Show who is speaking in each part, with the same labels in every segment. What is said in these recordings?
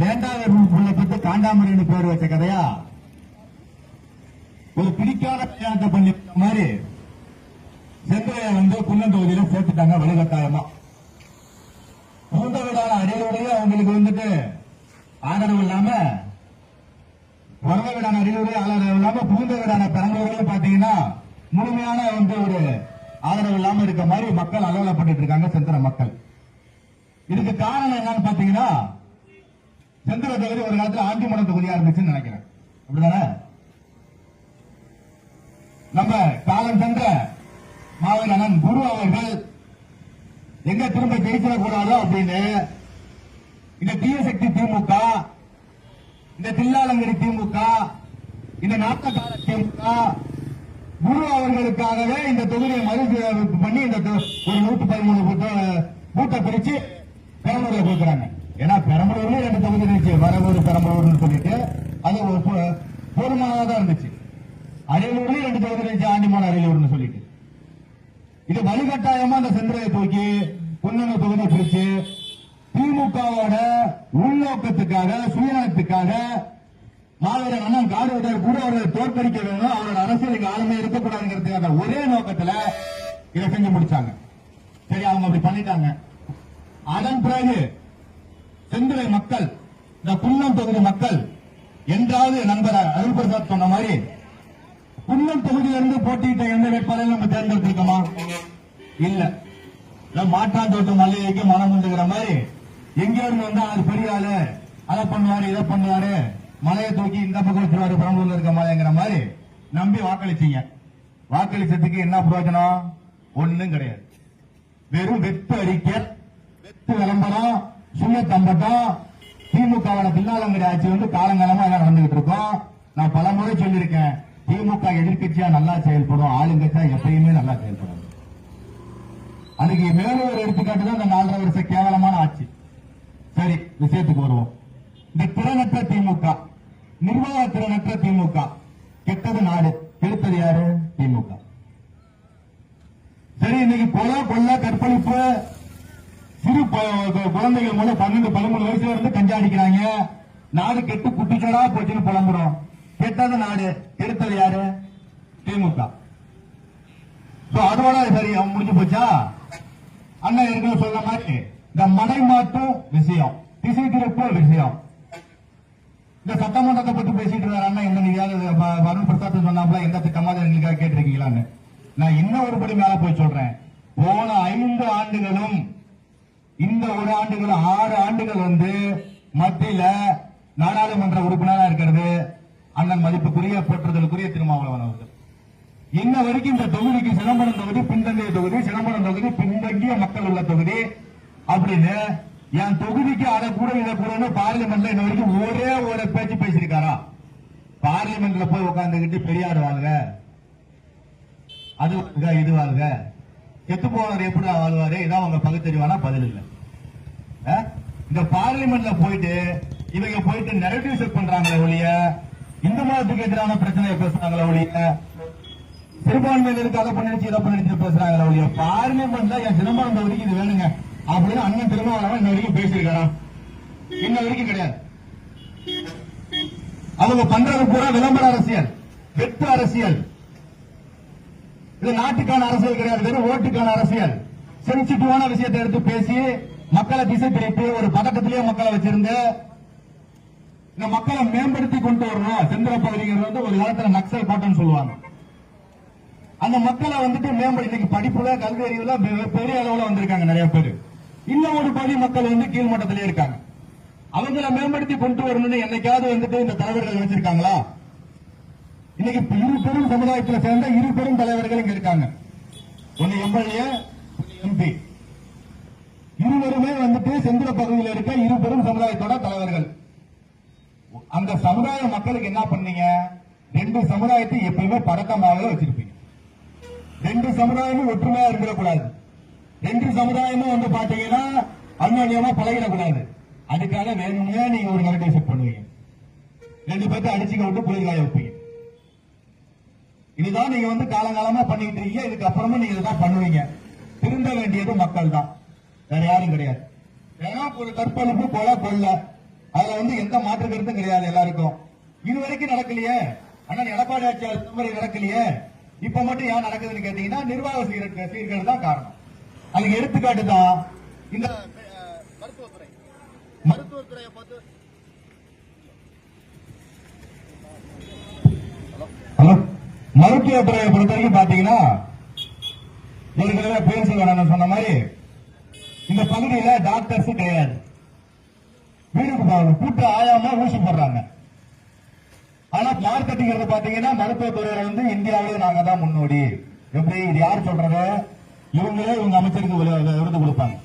Speaker 1: வேண்டாத புள்ள காண்டாமரின்னு பேர் வச்ச கதையா? ஒரு பிடிக்காத கல்யாணத்தை பண்ணி மாதிரி செந்தரைய வந்து குன்னந்தொகுதியில சேர்த்துட்டாங்க வலுக்கட்டாயமா. மூத்த வீடான அரியலூரையே அவங்களுக்கு வந்துட்டு ஆதரவு இல்லாம பிறந்த வீடான அரியலூரே ஆதரவு இல்லாம புகுந்த வீடான பெரம்பலூர்லயும் பாத்தீங்கன்னா முழுமையான வந்து ஒரு ஆதரவு இல்லாம இருக்க மாதிரி மக்கள் அலுவலப்பட்டு இருக்காங்க செந்தர மக்கள். இதுக்கு காரணம் என்னன்னு பாத்தீங்கன்னா செந்திர தொகுதி ஒரு காலத்துல ஆண்டிமடம் தொகுதியா இருந்துச்சுன்னு நினைக்கிறேன். அப்படிதானே? நம்ம காலம் சென்ற மாவீரன் குரு அவர்கள் எங்க திரும்ப ஜெயிச்சிடக்கூடாதோ அப்படின்னு இந்த தீயசக்தி திமுக இந்த தில்லாலங்கடி திமுக இந்த நாட்டக்கார திமுக குரு அவர்களுக்காகவே இந்த தொகுதியை மறுசீரமைப்பு பண்ணி இந்த ஒரு நூத்தி பதிமூணு கூட்டம் கூட்டம் பிரிச்சு பெரம்பலூர்ல கொடுக்குறாங்க. ஏன்னா பெரம்பலூர்ல ரெண்டு தொகுதி இருந்துச்சு வரவூர் பெரம்பலூர்னு சொல்லிட்டு. அது ஒரு போதுமானதா தான் இருந்துச்சு. அரியலூர்லயும் ரெண்டு தொகுதி இருந்துச்சு ஆண்டிமான அரியலூர்னு சொல்லிட்டு. இது வலுக்கட்டாயமா அந்த செந்திரையை தூக்கி பொன்னணு தொகுதி பிரிச்சு திமுகவோட உள்நோக்கத்துக்காக சுயநலத்துக்காக மாவீரன் அண்ணன் காடுவதர் கூட அவரை தோற்கடிக்க வேண்டும் அவரோட அரசியலுக்கு ஆளுமை இருக்கக்கூடாதுங்கிறதுக்காக ஒரே நோக்கத்துல இதை செஞ்சு முடிச்சாங்க. சரி அவங்க அப்படி பண்ணிட்டாங்க. அதன் பிறகு செந்துறை மக்கள் இந்த குன்னம் தொகுதி மக்கள் என்றாவது நண்பர் அருள் பிரசாத் சொன்ன மாதிரி குன்னம் தொகுதியிலிருந்து போட்டியிட்ட எந்த வேட்பாளரையும் நம்ம தேர்ந்தெடுத்திருக்கோமா? இல்ல. மாற்றாந்தோட்டம் மல்லிகைக்கு மனம் உண்டுகிற மாதிரி எங்க இருந்து வந்தா அது பெரிய ஆளு அதை பண்ணுவாரு இதை பண்ணுவாரு மலையை தூக்கி இந்த பக்கம் வச்சிருவாரு பெரம்பலூர்ல இருக்க மலைங்கிற மாதிரி நம்பி வாக்களிச்சீங்க. வாக்களிச்சதுக்கு என்ன பிரயோஜனம்? ஒண்ணும் கிடையாது. வெறும் வெத்து அறிக்கை வெத்து விளம்பரம் சுய தம்பட்டம் திமுகவோட பின்னாலங்கடி ஆட்சி வந்து காலங்காலமா எல்லாம் நடந்துகிட்டு இருக்கோம். நான் பல முறை சொல்லியிருக்கேன் திமுக எதிர்க்கட்சியா நல்லா செயல்படும் ஆளுங்கட்சியா எப்பயுமே நல்லா செயல்படும். அதுக்கு மேலும் ஒரு எடுத்துக்காட்டு தான் இந்த நாலரை வருஷ கேவலமான ஆட்சி. சரி விஷயத்துக்கு வருவோம். இந்த திறனற்ற திமுக நிர்வாக திறனற்ற திமுக கெட்டது நாடு கெடுத்தது யாரு? திமுக. சரி இன்னைக்கு கொலை கொள்ள கற்பழிப்பு சிறு குழந்தைகள் மூலம் பன்னெண்டு பதிமூணு வயசுல இருந்து கஞ்சா அடிக்கிறாங்க. நாடு கெட்டு குட்டிச்சடா போச்சுன்னு புலம்புறோம். கெட்டது நாடு கெடுத்தது யாரு? திமுக. So, அதோட சரி அவன் முடிஞ்சு போச்சா? அண்ணா ஏற்கனவே சொல்ற மாதிரி இந்த மனை மாட்டும் விஷயம் திசை திருப்பு விஷயம். இந்த சட்டமன்றத்தை பற்றி பேசிட்டு இருக்காரு அண்ணா எந்த நீங்க வருண் பிரசாத் சொன்னாப்ல எந்த திட்டமாவது எங்களுக்காக கேட்டிருக்கீங்களான்னு. நான் இன்னும் ஒரு படி மேல போய் சொல்றேன். போன ஐந்து ஆண்டுகளும் இந்த ஒரு ஆண்டுகள் ஆறு ஆண்டுகள் வந்து மத்தியில நாடாளுமன்ற உறுப்பினரா இருக்கிறது. அண்ணன் மதிப்புக்குரிய போற்றுதலுக்குரிய திருமாவளவன் அவர்கள். இன்ன வரைக்கும் இந்த தொகுதிக்கு சிதம்பரம் தொகுதி பின்தங்கிய தொகுதி சிதம்பரம் தொகுதி பின்தங்கிய மக்கள் உள்ள தொகுதி அப்படின்னு என் தொகுதிக்கு அதை கூட இதை கூடன்னு பார்லிமெண்ட்ல இன்ன வரைக்கும் ஒரே ஒரு பேச்சு பேசியிருக்காரா? பார்லிமெண்ட்ல போய் உட்கார்ந்துகிட்டு பெரியார் வாழ்க. அது வாழ்க இது வாழ்க. செத்து போனவர் எப்படி வாழ்வாரு இதான் உங்க பகுத்தறிவானா பதில் இல்ல. இந்த பார்லிமெண்ட்ல போயிட்டு இவங்க போயிட்டு நெரட்டிவ் செட் பண்றாங்களே ஒழிய இந்து மதத்துக்கு எதிரான பிரச்சனையை பேசுறாங்களே ஒழிய சிறுபான்மையினருக்கு அதை பண்ணிடுச்சு இதை பண்ணிடுச்சு பேசுறாங்களே ஒழிய பார்லிமெண்ட்ல என் சிதம்பரம் தொகுதிக்கு இது வேணுங்க. அப்படின்னு அண்ணன் திருமாவளவன் இன்ன வரைக்கும் பேசியிருக்காரா இன்ன வரைக்கும் கிடையாது. அவங்க பண்றது பூரா விளம்பர அரசியல் வெட்டு அரசியல். இது நாட்டுக்கான அரசியல் கிடையாது வெறும் ஓட்டுக்கான அரசியல். சென்சிட்டிவான விஷயத்தை எடுத்து பேசி மக்களை திசை திருப்பி ஒரு பதக்கத்திலேயே மக்களை வச்சிருந்து இந்த மக்களை மேம்படுத்தி கொண்டு வரணும். செந்திர பகுதிங்கிறது வந்து ஒரு காலத்துல நக்சல் கோட்டைன்னு சொல்லுவாங்க. அந்த மக்களை வந்துட்டு மேம்படு இன்னைக்கு படிப்புல கல்வி அறிவுல பெ- பெரிய அளவுல வந்திருக்காங்க நிறைய பேர். இன்னும் ஒரு பகுதி மக்கள் வந்து கீழ்மட்டத்திலே இருக்காங்க. அவங்கள மேம்படுத்தி கொண்டு வரணும்னு என்னைக்காவது வந்துட்டு இந்த தலைவர்கள் வச்சிருக்காங்களா இன்னைக்கு இப்ப இரு பெரும் சமுதாயத்துல சேர்ந்த இரு பெரும் தலைவர்கள் இங்க இருக்காங்க. ஒன்னு எம்எல்ஏ எம்பி. இருவருமே வந்துட்டு செந்திர பகுதியில் இருக்க இரு பெரும் சமுதாயத்தோட தலைவர்கள். அந்த சமுதாய மக்களுக்கு என்ன பண்ணீங்க? ரெண்டு சமுதாயத்தை எப்பயுமே பதக்கமாக வச்சிருப்பீங்க. ரெண்டு சமுதாயமும் ஒற்றுமையா இருந்துடக்கூடாது ரெண்டு சமுதாயமும் வந்து பாத்தீங்கன்னா அந்யோன்யமா பழகிடக்கூடாது. அதுக்காக வேணும்னே நீங்க ஒரு நெகட்டிவ் செட் பண்ணுவீங்க. ரெண்டு பேர்த்த அடிச்சுக்க விட்டு குளிர் வைப்பீங்க. இதுதான் நீங்க வந்து காலங்காலமா பண்ணிட்டு இருக்கீங்க. இதுக்கு அப்புறமும் நீங்க இதுதான் பண்ணுவீங்க. திருந்த வேண்டியது மக்கள் தான் வேற யாரும் கிடையாது. ஏன்னா ஒரு கற்பழிப்பு கொலை கொல்ல அதுல வந்து எந்த மாற்று கருத்தும் கிடையாது எல்லாருக்கும். இது வரைக்கும் நடக்கலையே. ஆனா எடப்பாடி ஆட்சியார் முறை நடக்கலையே. இப்ப மட்டும் ஏன் நடக்குதுன்னு கேட்டீங்கன்னா நிர்வாக சீர்கே சீர்கேடு தான் காரணம். அதுக்கு எடுத்துக்காட்டு தான் இந்த மருத்துவத்துறை. மருத்துவத்துறையை பார்த்து மருத்துவத்துறையை பொறுத்த வரைக்கும் பாத்தீங்கன்னா ஏற்கனவே பேர் செல்வன் சொன்ன மாதிரி இந்த பகுதியில டாக்டர்ஸ் கிடையாது. வீடுக்கு போகணும் கூட்டு ஆயாம ஊசி போடுறாங்க. ஆனா மார்க்கெட்டிங்கிறது பாத்தீங்கன்னா மருத்துவத்துறையில வந்து இந்தியாவிலே நாங்க தான் முன்னோடி. எப்படி? இது யார் சொல்றது? இவங்களே இவங்க அமைச்சருக்கு விருது கொடுப்பாங்க.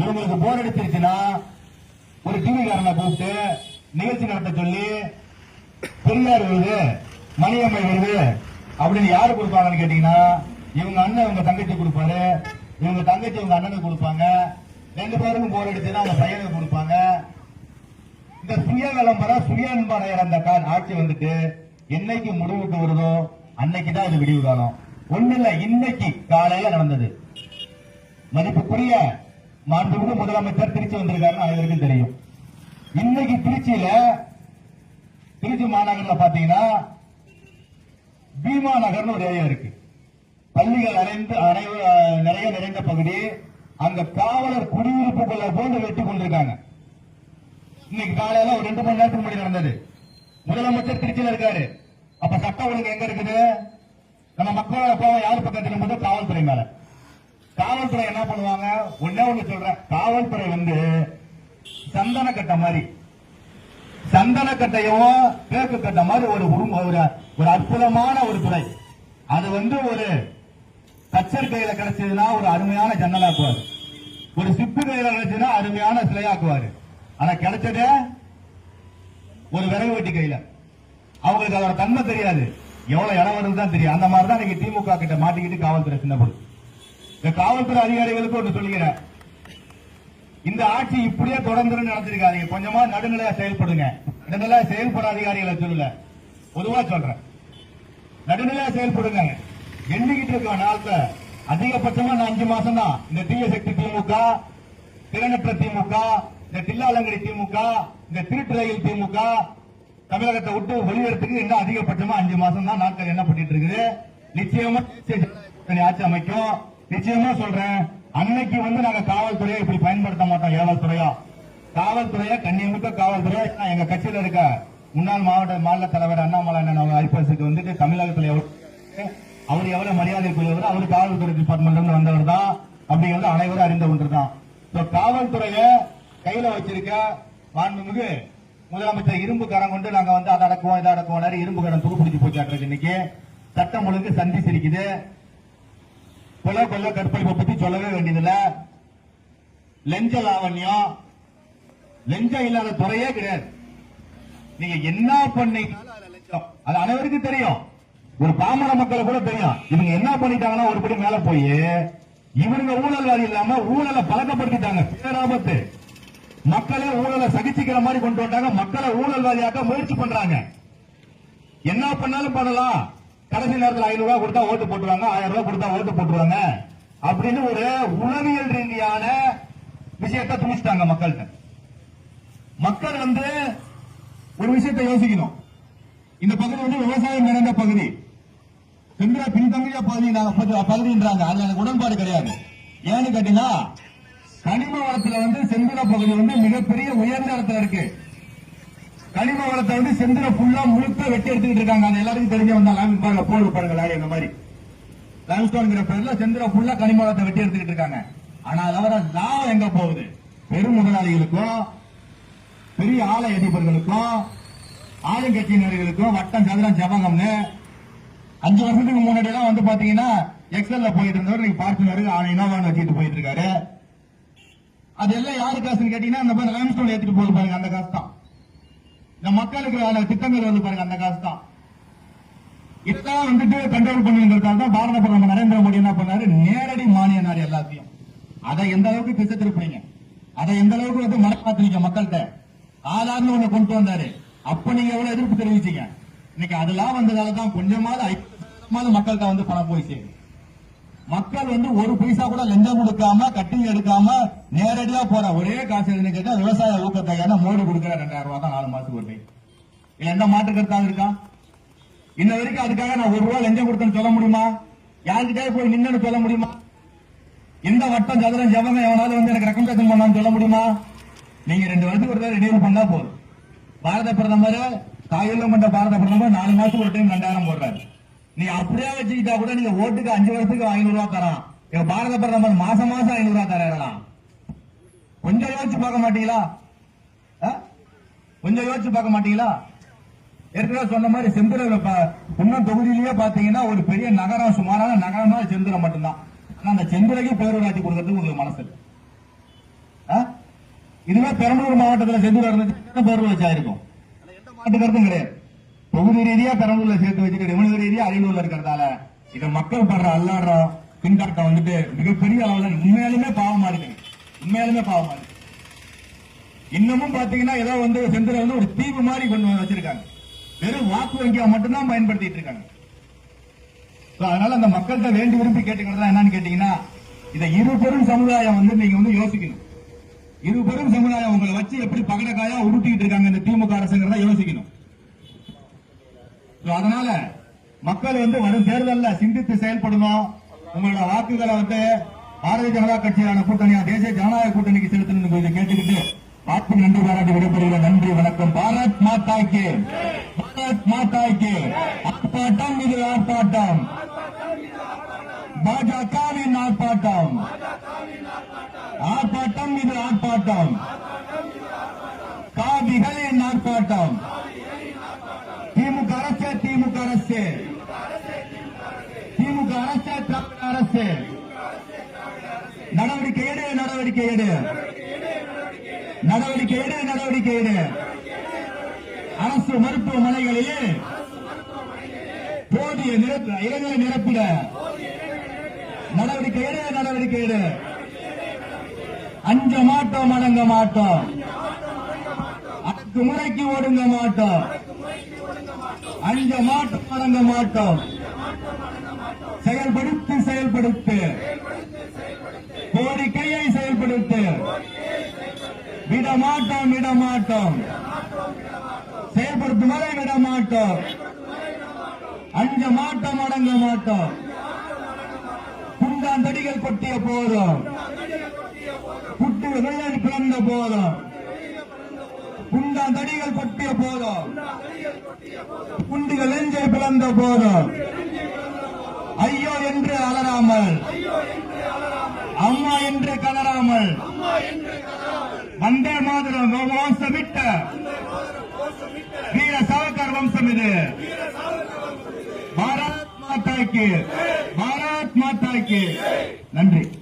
Speaker 1: இவங்களுக்கு போர் அடிச்சிருச்சுன்னா ஒரு டிவி காரனை கூப்பிட்டு நிகழ்ச்சி நடத்த சொல்லி பெரியார் விருது மணியம்மை விருது அப்படின்னு யாரு கொடுப்பாங்கன்னு கேட்டீங்கன்னா இவங்க அண்ணன் இவங்க தங்கச்சி கொடுப்பாரு. இவங்க தங்கச்சி இவங்க அண்ணனுக்கு கொடுப்பாங்க. ரெண்டு பேருக்கும் போர் அடிச்சுன்னா அவங்க பையனுக்கு கொடுப்பாங்க. இந்த சுய விளம்பரம் சுய அன்பரையர் அந்த ஆட்சி வந்துட்டு என்னைக்கு முடிவுக்கு வருதோ அன்னைக்கு தான் இது விடிவு காலம். ஒண்ணு இல்ல இன்னைக்கு காலையில நடந்தது. மதிப்புக்குரிய மாண்புமிகு முதலமைச்சர் திருச்சி வந்திருக்காருன்னு அனைவருக்கும் தெரியும். இன்னைக்கு திருச்சியில திருச்சி மாநகரில் பாத்தீங்கன்னா பீமா நகர்னு ஒரு ஏரியா இருக்கு. பள்ளிகள் அடைந்து அனைவ- நிறைய நிறைந்த பகுதி. அங்க காவலர் குடியிருப்புக்குள்ள போன்று வெட்டி கொண்டிருக்காங்க. இன்னைக்கு காலையில ஒரு ரெண்டு மணி நேரத்துக்கு முன்னாடி நடந்தது. முதலமைச்சர் திருச்சியில இருக்காரு. அப்ப சட்டம் ஒழுங்கு எங்க இருக்குது? நம்ம மக்களோட கோவம் யார் பக்கம் திரும்புது காவல்துறை மேல. காவல்துறை என்ன பண்ணுவாங்க? ஒன்னே ஒண்ணு சொல்றேன். காவல்துறை வந்து சந்தன கட்ட மாதிரி. சந்தன கட்டையும் தேக்கு கட்ட மாதிரி ஒரு உருவம் ஒரு ஒரு அற்புதமான ஒரு துறை. அது வந்து ஒரு கச்சர் கையில கிடைச்சதுன்னா ஒரு அருமையான ஜன்னலாக்குவாரு. ஒரு சிப்பு கையில கிடைச்சதுன்னா அருமையான சிலையாக்குவாரு. ஆனா கிடைச்சதே ஒரு விறகு வெட்டி கையில. அவங்களுக்கு அதோட தன்மை தெரியாது. எவ்வளவு இடம் வருது தான் தெரியும். அந்த மாதிரி தான் இன்னைக்கு திமுக கிட்ட மாட்டிக்கிட்டு காவல்துறை சின்னப்படும் இந்த காவல்துறை அதிகாரிகளுக்கு ஒன்று சொல்லுகிறேன் இந்த ஆட்சி இப்படியே தொடர்ந்து நடந்திருக்காதீங்க கொஞ்சமா நடுநிலையா செயல்படுங்க. நடுநிலையா செயல்பட அதிகாரிகளை சொல்லல. பொதுவா சொல்றேன். நடுநிலையா செயல்படுங்க. எண்ணிக்கிட்டு இருக்க நாளத்தை அதிகபட்சமா நான் அஞ்சு மாசம் தான் இந்த தீய சக்தி திமுக திறனற்ற திமுக இந்த தில்லாலங்கடி திமுக இந்த திருட்டுறையில் திமுக தமிழகத்தை விட்டு வெளியேறதுக்கு இன்னும் அதிகபட்சமா அஞ்சு மாசம் தான் நாட்கள் என்ன பண்ணிட்டு இருக்குது. நிச்சயமா ஆட்சி அமைக்கும். நிச்சயமா சொல்றேன். அன்னைக்கு வந்து நாங்க காவல்துறையை இப்படி பயன்படுத்த மாட்டோம் ஏவல்துறையா காவல்துறையா கண்ணியமிக்க காவல்துறை நான் எங்க கட்சியில இருக்க முன்னாள் மாவட்ட மாநில தலைவர் அண்ணாமலை அண்ணன் ஐபிஎஸ்க்கு வந்துட்டு தமிழகத்தில் அவர் எவ்வளவு மரியாதைக்குரியவர் அவர் காவல்துறை டிபார்ட்மெண்ட் வந்தவர் தான் அப்படிங்கிறது அனைவரும் அறிந்த ஒன்று தான் So, காவல்துறைய கையில வச்சிருக்க மாண்புமிகு முதலமைச்சர் இரும்பு கரம் கொண்டு நாங்க வந்து அதை அடக்குவோம் இதை அடக்குவோம் இரும்பு கரம் துருப்பிடிச்சு போச்சாட்டு இன்னைக்கு. சட்டம் ஒழுங்கு சந்தி சிரிக்குது. கொலை கொள்ள கற்பழிப்பை பத்தி சொல்லவே வேண்டியதில்ல. லெஞ்ச லாவண்யம் லெஞ்சம் இல்லாத துறையே கிடையாது. நீங்க என்ன பண்ணீங்கனாலும் அதுல லட்சம் அது அனைவருக்கும் தெரியும். ஒரு பாமர மக்களை கூட தெரியும். இவங்க என்ன பண்ணிட்டாங்கன்னா ஒருபடி மேல போய் இவனுங்க ஊழல்வாதி இல்லாம ஊழலை பழக்கப்படுத்திட்டாங்க. பேராபத்து. மக்களை ஊழலை சகிச்சுக்கிற மாதிரி கொண்டு வந்தாங்க. மக்களை ஊழல்வாதியாக்க முயற்சி பண்றாங்க. என்ன பண்ணாலும் பண்ணலாம். கடைசி நேரத்தில் ஐநூறு ரூபாய் கொடுத்தா ஓட்டு போட்டுருவாங்க. ஆயிரம் ரூபாய் கொடுத்தா ஓட்டு போட்டுருவாங்க. அப்படின்னு ஒரு உளவியல் ரீதியான விஷயத்தை துணிச்சிட்டாங்க மக்கள்கிட்ட. மக்கள் வந்து ஒரு விஷயத்தை யோசிக்கணும். இந்த பகுதி வந்து விவசாயம் நிறைந்த பகுதி. சென்ற பின்தங்கிய பகுதி பகுதின்றாங்க. அதுல எனக்கு உடன்பாடு கிடையாது. ஏன்னு கேட்டீங்கன்னா கனிம வளத்துல வந்து செந்திர பகுதி வந்து மிகப்பெரிய உயர்ந்த இடத்துல இருக்கு. கனிம வளத்தை வந்து செந்திர ஃபுல்லா முழுக்க வெட்டி எடுத்துக்கிட்டு இருக்காங்க. அது எல்லாருக்கும் தெரிஞ்ச வந்தா லாமி பாருங்க போர்டு பாருங்க லாரி இந்த மாதிரி. லாம்ஸ்டோன்ங்கிற பேர்ல செந்திர ஃபுல்லா கனிம வளத்தை வெட்டி எடுத்துக்கிட்டு இருக்காங்க. ஆனா அதோட லாபம் எங்க போகுது? பெரும் முதலாளிகளுக்கும் பெரிய ஆலை அதிபர்களுக்கும் ஆளுங்கட்சியினர்களுக்கும் வட்டம் சதுரம் ஜபகம்னு அஞ்சு வருஷத்துக்கு முன்னாடி எல்லாம் வந்து பாத்தீங்கன்னா எக்ஸல்ல போயிட்டு இருந்தவர் நீங்க பார்ச்சுனர் இனோவான்னு வச்சுட்டு போயிட்டு இருக்காரு. அதெல்லாம் யாரு காசுன்னு கேட்டீங்கன்னா அந்த மாதிரி லைம்ஸ்டோன் ஏத்திட்டு போகுது பாருங்க அந்த காசு தான் இந்த மக்களுக்கு திட்டங்கள் வந்து பாருங்க அந்த காசு தான் இதெல்லாம் வந்துட்டு கண்ட்ரோல் பண்ணுங்கிறதால தான் பாரத பிரதமர் நரேந்திர மோடி என்ன பண்ணாரு? நேரடி மானியனார் எல்லாத்தையும். அதை எந்த அளவுக்கு திசை அதை எந்த அளவுக்கு வந்து மறக்காத்துறீங்க மக்கள்கிட்ட? ஆதார்னு ஒண்ணு கொண்டு வந்தாரு. அப்ப நீங்க எவ்வளவு எதிர்ப்பு தெரிவிச்சீங்க? இன்னைக்கு அதெல்லாம் வந்ததால தான் கொஞ்சமாவது ஐம்பது மக்கள்கிட்ட வந்து பணம் போய் சேரும். மக்கள் வந்து ஒரு பைசா கூட லஞ்சம் கொடுக்காம கட்டிங் எடுக்காம நேரடியா போற ஒரே காசு எதுன்னு கேட்டா விவசாய ஊக்கத்தொகை மோடி கொடுக்கிற ரெண்டாயிரம் ரூபாய் தான் நாலு மாசத்துக்கு ஒரு இல்ல எந்த மாற்று கருத்தாக இருக்கா? இன்ன வரைக்கும் அதுக்காக நான் ஒரு ரூபாய் லஞ்சம் கொடுத்தேன்னு சொல்ல முடியுமா? யாருக்கிட்டே போய் நின்னு சொல்ல முடியுமா? எந்த வட்டம் சதுரம் ஜவங்க எவனாலும் வந்து எனக்கு ரெக்கமெண்டேஷன் பண்ணான்னு சொல்ல முடியுமா? நீங்க ரெண்டு வருஷத்துக்கு ஒரு தடவை ரினியூவல் பண்ணா போதும். பாரத பிரதமர் தாயுள்ளம் கொண்ட பாரத பிரதமர் நாலு மாசத்துக்கு ஒரு டைம் ரெண்டாயிரம் போடுறாரு. நீ அப்படியே வச்சுக்கிட்டா கூட நீங்க ஓட்டுக்கு அஞ்சு வருஷத்துக்கு ஐநூறு ரூபாய் தரான். இப்ப பாரத பிரதமர் மாசம் மாசம் ஐநூறு ரூபாய் தரலாம் கொஞ்சம் யோசிச்சு பார்க்க மாட்டீங்களா? ஆ? கொஞ்சம் யோசிச்சு பார்க்க மாட்டீங்களா? ஏற்கனவே சொன்ன மாதிரி செந்துறையில இன்னும் தொகுதியிலேயே பாத்தீங்கன்னா ஒரு பெரிய நகரம் சுமாரான நகரம்னா செந்துறை மட்டும்தான். ஆனா அந்த செந்துறைக்கு பேரூராட்சி கொடுக்கறதுக்கு உங்களுக்கு மனசு இல்லை. இதுவே பெரம்பலூர் மாவட்டத்துல செந்தூர் இருந்துச்சு பேரூராட்சி ஆயிருக்கும் மாட்டு கருத்தும் கிடையாது. தொகுதி ரீதியா பெரம்பலூர்ல சேர்த்து வச்சுட்டு ரெவன்யூ ரீதியா அரியலூர்ல இருக்கிறதால இத மக்கள் படுற அல்லாடுறோம் பின்காட்டம் வந்துட்டு மிகப்பெரிய அளவுல உண்மையாலுமே பாவமா இருக்கு உண்மையாலுமே பாவமா இருக்கு இன்னமும் பாத்தீங்கன்னா ஏதோ வந்து செந்தில வந்து ஒரு தீவு மாதிரி கொண்டு வந்து வச்சிருக்காங்க. வெறும் வாக்கு வங்கியா மட்டும்தான் பயன்படுத்திட்டு இருக்காங்க. அதனால அந்த மக்கள்கிட்ட வேண்டி விரும்பி கேட்டுக்கிறது என்னன்னு கேட்டீங்கன்னா இதை இரு பெரும் சமுதாயம் வந்து நீங்க வந்து யோசிக்கணும். இரு பெரும் சமுதாயம். உங்களை வச்சு எப்படி பகடக்காயா உருட்டிக்கிட்டு இருக்காங்க இந்த திமுக அரசுங்கிறத யோசிக்கணும். அதனால மக்கள் வந்து வரும் தேர்தலில் சிந்தித்து செயல்படணும். உங்களோட வாக்குகளை வந்து பாரதிய ஜனதா கட்சியான கூட்டணியா தேசிய ஜனநாயக கூட்டணிக்கு செலுத்தணும் இதை கேட்டுக்கிட்டு வாக்கு நன்றி பாராட்டி விடைபெறுகிற நன்றி வணக்கம். பாரத் மாதாக்கு பாரத் மாதாக்கு ஆர்ப்பாட்டம் இது ஆர்ப்பாட்டம். பாஜக ஆர்ப்பாட்டம் ஆர்ப்பாட்டம் இது ஆர்ப்பாட்டம் காவிகளின் ஆர்ப்பாட்டம் திமுக அரசு திமுக அரசு திமுக அரசு திராவிட அரசு நடவடிக்கை எடு நடவடிக்கை எடு நடவடிக்கை எடு நடவடிக்கை எடு அரசு மருத்துவமனைகளிலே போதிய நிரப்பு நிரப்பிட. நடவடிக்கை எடு நடவடிக்கை எடு. அஞ்ச மாட்டோம் அடங்க மாட்டோம். அடக்குமுறைக்கு ஒடுங்க மாட்டோம். அஞ்ச மாட்டோம் அடங்க மாட்டோம். செயல்படுத்து செயல்படுத்து. கோரிக்கையை செயல்படுத்து. விடமாட்டோம் விடமாட்டோம் செயல்படுத்தும் வரை மாட்டோம் அஞ்ச மாட்டோம் அடங்க மாட்டோம். குண்டாந்தடிகள் கொட்டிய போதும். குட்டு வெள்ளன் பிறந்த போதும். குண்டாந்தடிகள் கொட்டிய போதும். குண்டுகள் நெஞ்சை பிளந்த போதும். ஐயோ என்று அலறாமல். அம்மா என்று கலராமல் வந்தே மாதிரம் விட்ட வம்சம் இது பாரத் மாதாக்கு. பாரத் மாதாக்கு. நன்றி.